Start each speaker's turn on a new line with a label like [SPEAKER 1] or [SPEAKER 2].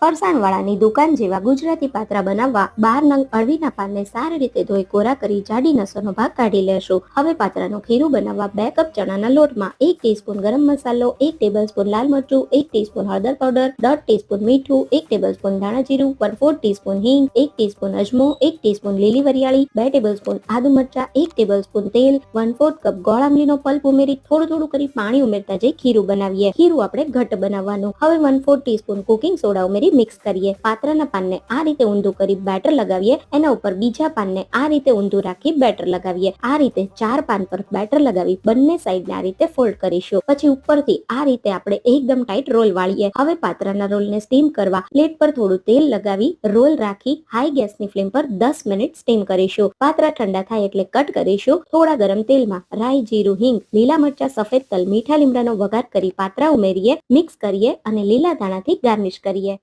[SPEAKER 1] ફરસાણવાળાની દુકાન જેવા ગુજરાતી પાત્રા બનાવવા બાર નંગ અળવીના પાનને સારી રીતે ધોઈ કોરા કરી જાડી નસોનો ભાગ કાઢી લેશું. હવે પાત્રાનું ખીરું બનાવવા બે કપ ચણાના લોટમાં એક ટીસ્પૂન ગરમ મસાલો, એક ટેબલસ્પૂન લાલ મરચું, એક ટીસ્પૂન હળદર પાવડર, દોઢ ટીસ્પૂન મીઠું, એક ટેબલસ્પૂન ધાણા જીરું વન ફોર ટીસ્પૂન હિંગ, એક ટીસ્પૂન અજમો, એક ટીસ્પૂન લીલી વરિયાળી, બે ટેબલસ્પૂન આદુ મરચા, એક ટેબલસ્પૂન તેલ વન ફોર્થ કપ ગોળ આંબલીનો પલ્પ ઉમેરી થોડું થોડું કરી પાણી ઉમેરતા જઈ ખીરું બનાવીએ. ખીરું આપણે ઘટ બનાવવાનું. હવે one fourth teaspoon cooking soda ઉમેરી મિક્સ કરીએ. પાત્રના પાનને આ રીતે ઊંધું કરી બેટર લગાવીએ. એના ઉપર બીજા પાનને આ રીતે ઊંધું રાખી બેટર લગાવીએ. આ રીતે ચાર પાન પર બેટર લગાવી બંને સાઈડને આ રીતે ફોલ્ડ કરીશું. પછી ઉપરથી આ રીતે આપણે એકદમ ટાઈટ રોલ વાળીએ. હવે પાત્રના રોલને સ્ટીમ કરવા પ્લેટ પર થોડું તેલ લગાવી રોલ રાખી હાઈ ગેસની ફ્લેમ પર દસ મિનિટ સ્ટીમ કરીશું. પાત્રા ઠંડા થાય એટલે કટ કરીશું. થોડા ગરમ તેલમાં રાઈ, જીરું, હિંગ, લીલા મરચા, સફેદ તલ, મીઠા લીમડાનો વઘાર કરી પાત્રા ઉમેરીએ. મિક્સ કરીએ અને લીલા ધાણાથી ગાર્નિશ કરીએ.